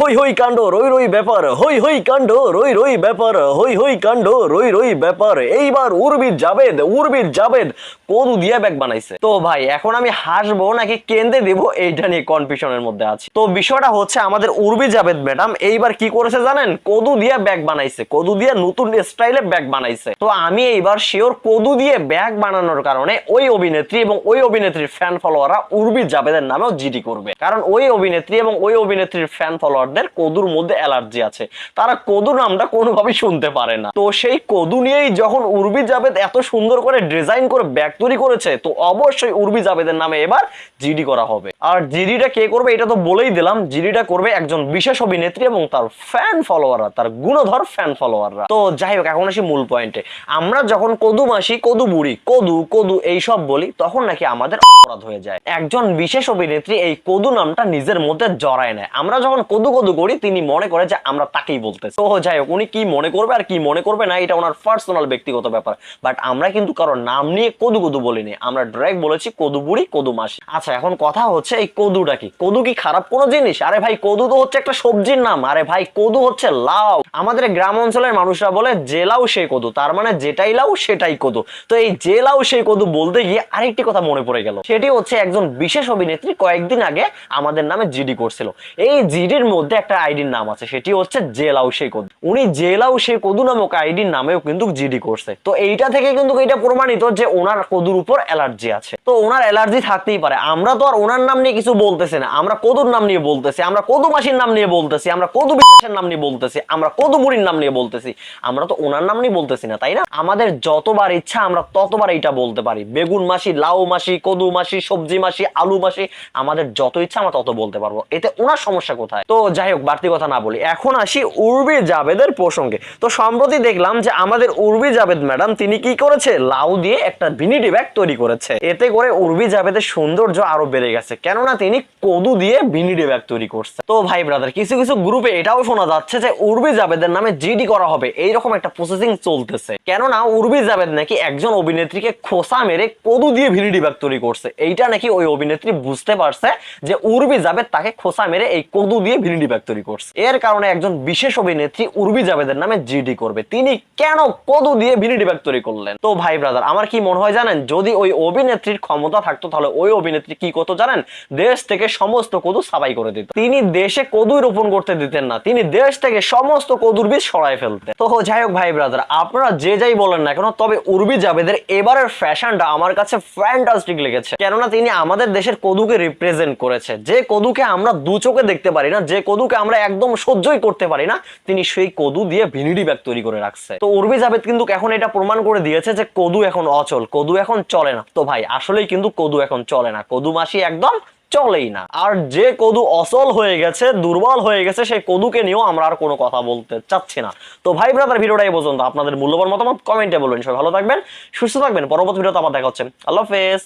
হই হই কাণ্ড, রই রই ব্যাপার, হই হই কাণ্ড, রই রই ব্যাপার, হই হই কাণ্ড, রই রই ব্যাপার। এইবার উর্বিদ জাবেদ উর্বিদ জাবেদ কদু দিয়ে ব্যাগ বানাইছে? তো ভাই, এখন আমি হাসবো নাকি কেন্দ্রে দেব এইটা নিয়ে কনফিউশনের মধ্যে আছে। তো বিষয়টা হচ্ছে আমাদের উর্বি জাবেদ ম্যাডাম এইবার কি করেছে জানেন? কদু দিয়ে ব্যাগ বানাইছে, কদু দিয়ে নতুন স্টাইলে ব্যাগ বানাইছে। তো আমি এইবার শিওর কদু দিয়ে ব্যাগ বানানোর কারণে ওই অভিনেত্রী এবং ওই অভিনেত্রীর ফ্যান ফলোয়াররা উর্বি জাবেদের নামেও জিডি করবে। কারণ ওই অভিনেত্রী এবং ওই অভিনেত্রীর ফ্যান ফলোয়ারদের কদুর মধ্যে অ্যালার্জি আছে। তারা কদু নামটা কোনোভাবেই শুনতে পারে না। তো সেই কদু নিয়েই যখন উর্বি জাবেদ এত সুন্দর করে ডিজাইন করে ব্যাগ তৈরি করেছে, তো অবশ্যই উর্বি জাবেদের নামে এবার জিডি করা হবে। আর জিডিটা কে করবে এটা তো বলেই দিলাম, জিডিটা করবে একজন বিশেষ অভিনেত্রী এবং তার ফ্যান ফলোয়াররা তার গুণধর ফ্যান ফলোয়াররা তো যাই হোক, এখন আসি মূল পয়েন্টে আমরা যখন কদু মাসি, কদু বুড়ি, কদু কদু এইসব বলি, তখন নাকি আমাদের অপরাধ হয়ে যায়। একজন বিশেষ অভিনেত্রী এই কদু নামটা নিজের মধ্যে জড়ায় নেয়। আমরা যখন কদু কদু করি তিনি মনে করে যে আমরা তাকেই বলতেছি তো যাই হোক, উনি কি মনে করবে আর কি মনে করবে না, এটা ওনার পার্সোনাল ব্যক্তিগত ব্যাপার। বাট আমরা কিন্তু কারোর নাম নিয়ে কদু কদু বলিনি। আমরা ডাইরেক্ট বলেছি কদু বুড়ি, কদু মাসি। আচ্ছা এখন কথা হচ্ছে এই কদুটা কি? কদু কি খারাপ কোনো জিনিস? আরে ভাই, কদু তো হচ্ছে একটা সবজির নাম। আরে ভাই, কদু হচ্ছে লাউ। আমাদের গ্রাম অঞ্চলের মানুষরা বলে যে লাউ সেই কদু। তার মানে যেটাই লাউ, সেটাই কদু। তো এই যে লাউ সেই কদু বলতে গিয়ে আরেকটি কথা মনে পড়ে গেল। সেটি হচ্ছে একজন বিশেষ অভিনেত্রী কয়েকদিন আগে আমাদের নামে জিডি করছিল। এই জিডির মধ্যে একটা আইডির নাম আছে, সেটি হচ্ছে জেলাউ সেই কদু। উনি জেলাউ সেই কদু নামক আইডির নামেও কিন্তু জিডি করছে। তো এইটা থেকে কিন্তু এটা প্রমাণিত যে ওনার কদুর উপর অ্যালার্জি আছে। তো ওনার অ্যালার্জি থাকতেই পারে। আমরা তো আর ওনার নাম নিয়ে কিছু বলতেছি না। আমরা কদুর নাম নিয়ে বলতেছি, আমরা কদু মাসির নাম নিয়ে বলতেছি, আমরা কদু বিশ্বাসের নাম নিয়ে বলতেছি, আমরা কদু বুড়ির নাম নিয়ে বলতেছি। আমরা তো ওনার নাম নিয়ে বলতেছি না, তাই না? আমাদের যতবার ইচ্ছা আমরা ততবার এটা বলতে পারি। বেগুন মাসি, লাউ মাসি, কদু মাসি, সবজি মাসি, আলু মাসি, আমাদের যত ইচ্ছা আমরা তত বলতে পারব। এতে ওনার সমস্যা কোথায়? তো যাই হোক, বাড়তি কথা না বলি। এখন আসি উর্বি জাবেদের প্রসঙ্গে। তো সম্প্রতি দেখলাম যে আমাদের উর্বি জাবেদ ম্যাডাম, তিনি কি করেছে? লাউ দিয়ে একটা ভিনিটি ব্যাগ তৈরি করেছে। এতে করে উর্বি জাবেদের সৌন্দর্য আরও বেড়ে গেছে। কেননা তিনি কদু দিয়ে ভিনিটি ব্যাগ তৈরি করছে। তো ভাই ব্রাদার কিছু কিছু গ্রুপে এটাও শোনা যাচ্ছে যে উর্বি জাবেদের নামে জিডি করা হবে। এইরকম একটা প্রসেসিং চলতেছে। কেননা উর্বি জাবেদ নাকি একজন অভিনেত্রীকে খোসা মেরে কদু দিয়ে ভিনিটি ব্যাগ তৈরি করছে। এইটা নাকি ওই অভিনেত্রী বুঝতে পারছে যে উর্বি জাবেদ তাকে খোসা মেরে এই কদু দিয়ে ভিনিটি ব্যাগ তৈরি করছে। এর কারণে একজন বিশেষ অভিনেত্রী উর্বি জাবেদের নামে জিডি করবে। তিনি কেন কদু দিয়ে ভিনিটি ব্যাগ তৈরি করলেন? তো ভাই ব্রাদার আমার কি মনে হয় জানেন, যদি ওই অভিনেত্রীর ক্ষমতা থাকতো, তাহলে ওই অভিনেত্রী কি করতো জানেন? দেশ থেকে সমস্ত কদু সাবাই করে দিত। তিনি দেশে কদুই রোপণ করতে দিতেন না। তিনি দেশ থেকে সমস্ত কদুর বীজ সরাই ফেলতেন। তো যাই হোক ভাই ব্রাদার আপনারা যে যাই বলেন না কেন, তবে উর্বি জাবেদের এবারের ফ্যাশনটা আমার কাছে ফ্যান্টাস্টিক লেগেছে। কেননা তিনি আমাদের দেশের কদুকে রিপ্রেজেন্ট করেছে। যে কদুকে আমরা দু চোখে দেখতে পারি না, যে কদুকে আমরা একদম সহ্যই করতে পারি না। তিনি সেই কদু দিয়ে ভিনিডি ব্যাগ তৈরি করে রাখছে। তো উর্বি জাবেদ কিন্তু এখন এটা প্রমাণ করে দিয়েছে যে কদু এখন অচল, কদু এখন চলে না। তো ভাই, আসলেই কিন্তু কদু এখন চলে না। কদু মাসি একদম চলেই না। আর যে কদু অচল হয়ে গেছে, দুর্বল হয়ে গেছে, সেই কদুকে নিয়েও আমরা আর কোনো কথা বলতে চাচ্ছি না। তো ভাই ব্রাদার ভিডিওটা এই পর্যন্ত। আপনাদের মূল্যবান মতামত কমেন্টে বলবেন। সবাই ভালো থাকবেন, সুস্থ থাকবেন। পরবর্তী ভিডিওতে আবার দেখা হচ্ছে। আল্লাহ হাফেজ।